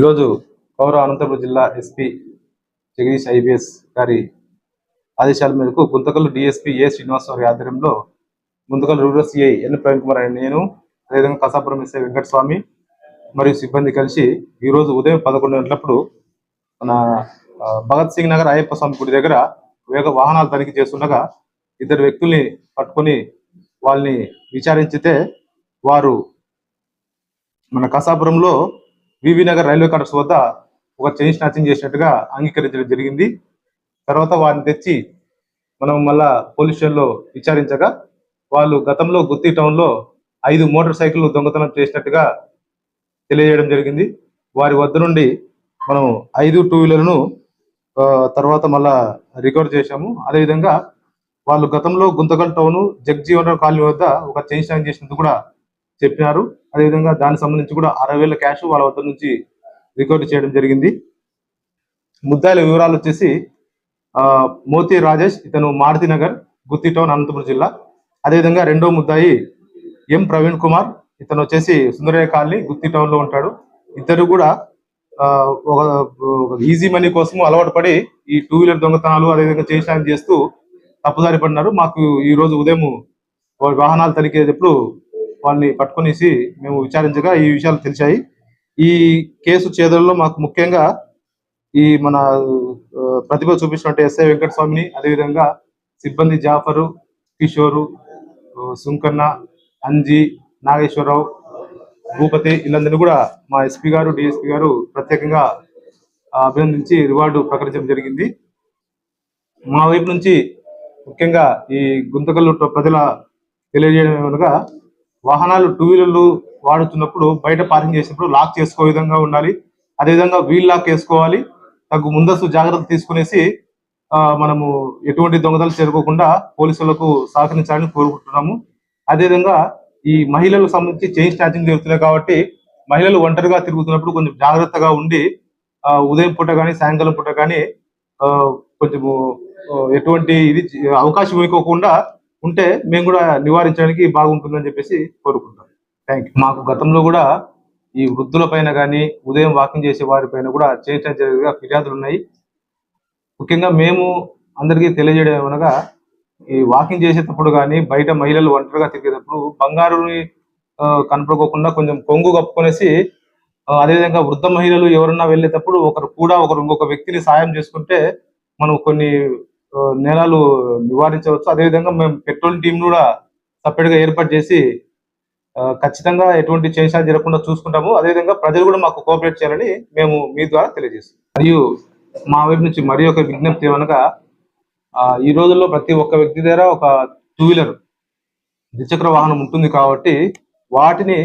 ఈరోజు గౌరవ అనంతపురం జిల్లా ఎస్పీ జగదీష్ ఐపీఎస్ గారి ఆదేశాల మేరకు గుంతకల్లు డిఎస్పీ ఏ శ్రీనివాసరావు ఆధ్వర్యంలో Guntakal rural CI N Praveen Kumar అని నేను అదేవిధంగా కసాపురం ఎస్ఐ వెంకటస్వామి మరియు సిబ్బంది కలిసి ఈరోజు ఉదయం పదకొండు గంటలప్పుడు మన భగత్ సింగ్ నగర్ అయ్యప్ప స్వామి గుడి దగ్గర వేగ వాహనాలు తనిఖీ చేస్తుండగా ఇద్దరు వ్యక్తుల్ని పట్టుకొని వాళ్ళని విచారించితే వారు మన కసాపురంలో V V Nagar railway quarters వద్ద ఒక చైన్ స్నాచింగ్ చేసినట్టుగా అంగీకరించడం జరిగింది. తర్వాత వారిని తెచ్చి మనం మళ్ళా పోలీస్ స్టేషన్లో విచారించగా వాళ్ళు గతంలో గుత్తి టౌన్లో ఐదు మోటార్ సైకిల్ దొంగతనం చేసినట్టుగా తెలియజేయడం జరిగింది. వారి వద్ద నుండి మనం ఐదు టూ వీలర్ను తర్వాత మళ్ళా రికవర్ చేశాము. అదేవిధంగా వాళ్ళు గతంలో గుంతకల్ టౌన్ జగ్జీవన్ కాలనీ వద్ద ఒక చైన్ స్నాచింగ్ చేసినట్టు కూడా చెప్పినారు. అదేవిధంగా దానికి సంబంధించి కూడా అరవై వేల క్యాష్ వాళ్ళ వద్ద నుంచి రికవరీ చేయడం జరిగింది. ముద్దాయిల వివరాలు వచ్చేసి మోతి రాజేష్ ఇతను మారుతి నగర్ గుత్తి టౌన్ అనంతపురం జిల్లా. అదేవిధంగా రెండో ముద్దాయి ఎం ప్రవీణ్ కుమార్ ఇతను వచ్చేసి సుందరయ్య కాలనీ గుత్తి టౌన్లో ఉంటాడు. ఇద్దరు కూడా ఒక ఈజీ మనీ కోసం అలవాటు పడి ఈ టూ వీలర్ దొంగతనాలు అదేవిధంగా చేసిన చేస్తూ తప్పుదారి పడినారు. మాకు ఈ రోజు ఉదయం వారి వాహనాలు తనిఖీప్పుడు వాళ్ళని పట్టుకునేసి మేము విచారించగా ఈ విషయాలు తెలిసాయి ఈ కేసు చేదల్లో మాకు ముఖ్యంగా ఈ మన ప్రతిభ చూపించినట్టు ఎస్ఐ వెంకటస్వామిని అదేవిధంగా సిబ్బంది జాఫరు కిషోరు సుంకన్న అంజి నాగేశ్వరరావు భూపతి వీళ్ళందరినీ కూడా మా ఎస్పీ గారు డిఎస్పీ గారు ప్రత్యేకంగా అభినందించి రివార్డు ప్రకటించడం జరిగింది. మా వైపు నుంచి ముఖ్యంగా ఈ గుంతకల్లు ప్రజల తెలియజేయడం ఏమనగా వాహనాలు టూ వీలర్లు వాడుతున్నప్పుడు బయట పార్కింగ్ చేసినప్పుడు లాక్ చేసుకో విధంగా ఉండాలి. అదేవిధంగా వీల్ లాక్ వేసుకోవాలి. తగు ముందస్తు జాగ్రత్త తీసుకునేసి ఆ, మనము ఎటువంటి దొంగతలు చేరుకోకుండా పోలీసులకు సహకరించాలని కోరుకుంటున్నాము. అదేవిధంగా ఈ మహిళలకు సంబంధించి చైన్ స్నాచింగ్ జరుగుతున్నాయి కాబట్టి మహిళలు ఒంటరిగా తిరుగుతున్నప్పుడు కొంచెం జాగ్రత్తగా ఉండి ఉదయం పూట కానీ సాయంకాలం పూట కానీ ఆ, కొంచెము ఎటువంటి ఇది అవకాశం ఇవ్వకోకుండా ఉంటే మేము కూడా నివారించడానికి బాగుంటుందని చెప్పేసి కోరుకుంటాం. థ్యాంక్ యూ మాకు గతంలో కూడా ఈ వృద్ధుల పైన కానీ ఉదయం వాకింగ్ చేసే వారి పైన కూడా చేయించడం జరిగిన ఫిర్యాదులు ఉన్నాయి. ముఖ్యంగా మేము అందరికీ తెలియజేయడం ఏమనగా ఈ వాకింగ్ చేసేటప్పుడు కానీ బయట మహిళలు ఒంటరిగా తిరిగేటప్పుడు బంగారుని కనపడుకోకుండా కొంచెం కొంగు కప్పుకొనేసి అదేవిధంగా వృద్ధ మహిళలు ఎవరన్నా వెళ్ళేటప్పుడు ఒకరు కూడా ఒకరు ఇంకొక వ్యక్తిని సాయం చేసుకుంటే మనం కొన్ని నేరాలు నివారించవచ్చు. అదేవిధంగా మేము పెట్రోల్ టీం కూడా సపరేట్గా ఏర్పాటు చేసి ఖచ్చితంగా ఎటువంటి చేసాలు జరగకుండా చూసుకుంటాము. అదేవిధంగా ప్రజలు కూడా మాకు కోఆపరేట్ చేయాలని మేము మీ ద్వారా తెలియజేస్తాం మరియు మా వైపు నుంచి మరి ఒక విజ్ఞప్తి ఏమనగా ఈ రోజుల్లో ప్రతి ఒక్క వ్యక్తి దగ్గర ఒక టూ వీలర్ ద్విచక్ర వాహనం ఉంటుంది కాబట్టి వాటిని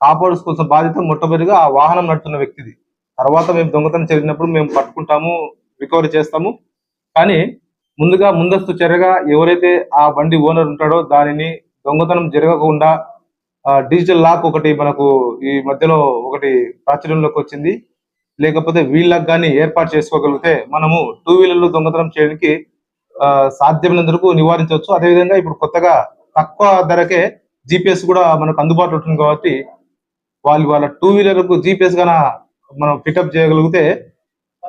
కాపాడుకోవాల్సిన బాధ్యత మొట్టమొదటిగా ఆ వాహనం నడుతున్న వ్యక్తిది. తర్వాత మేము దొంగతనం జరిగినప్పుడు మేము పట్టుకుంటాము రికవరీ చేస్తాము. కానీ ముందుగా ముందస్తు చర్యగా ఎవరైతే ఆ బండి ఓనర్ ఉంటాడో దానిని దొంగతనం జరగకుండా డిజిటల్ లాక్ ఒకటి మనకు ఈ మధ్యలో ఒకటి ప్రాచుర్యంలోకి వచ్చింది. లేకపోతే వీళ్ళకి కానీ ఏర్పాటు చేసుకోగలిగితే మనము టూ వీలర్లు దొంగతనం చేయడానికి ఆ, సాధ్యమైనంత వరకు నివారించవచ్చు. అదేవిధంగా ఇప్పుడు కొత్తగా తక్కువ ధరకే జీపీఎస్ కూడా మనకు అందుబాటులో ఉంటుంది కాబట్టి వాళ్ళు వాళ్ళ టూ వీలర్కు జీపీఎస్ గాన మనం పికప్ చేయగలిగితే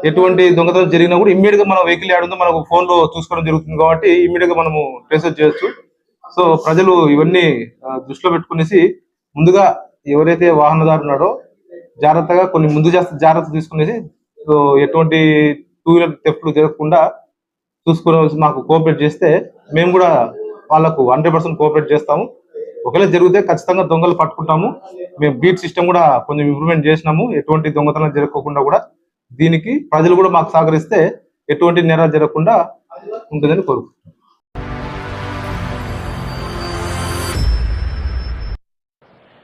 ఎటువంటి దొంగతనం జరిగినా కూడా ఇమ్మీడియట్గా మన వెహికల్ యాడ్ మనకు ఫోన్లో చూసుకోవడం జరుగుతుంది కాబట్టి ఇమ్మీడియట్గా మనము ట్రేస్ చేయొచ్చు. సో ప్రజలు ఇవన్నీ దృష్టిలో పెట్టుకునేసి ముందుగా ఎవరైతే వాహనదారు ఉన్నాడో జాగ్రత్తగా కొన్ని ముందు జాగ్రత్త జాగ్రత్త తీసుకునేసి సో ఎటువంటి టూ వీలర్ తెఫ్ట్లు జరగకుండా చూసుకునే మాకు కోఆపరేట్ చేస్తే మేము కూడా వాళ్ళకు హండ్రెడ్ పర్సెంట్ కోఆపరేట్ చేస్తాము. ఒకవేళ జరిగితే ఖచ్చితంగా దొంగలు పట్టుకుంటాము. మేము బీట్ సిస్టమ్ కూడా కొంచెం ఇంప్రూవ్మెంట్ చేసినాము. ఎటువంటి దొంగతనం జరగకుండా కూడా దీనికి ప్రజలు కూడా మాకు సహకరిస్తే ఎటువంటి నేరాలు జరగకుండా ఉంటుందని కోరుకుంటున్నాం.